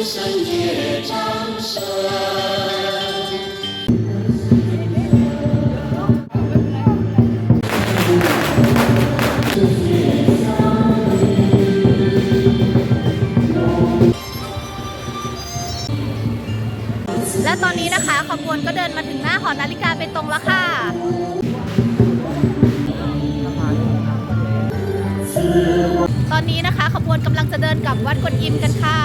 และตอนนี้นะคะขบวนก็เดินมาถึงหน้าหอนาฬิกาไปตรงแล้วค่ะตอนนี้นะคะขบวนกำลังจะเดินกลับวัดกวนอิมกันค่ะ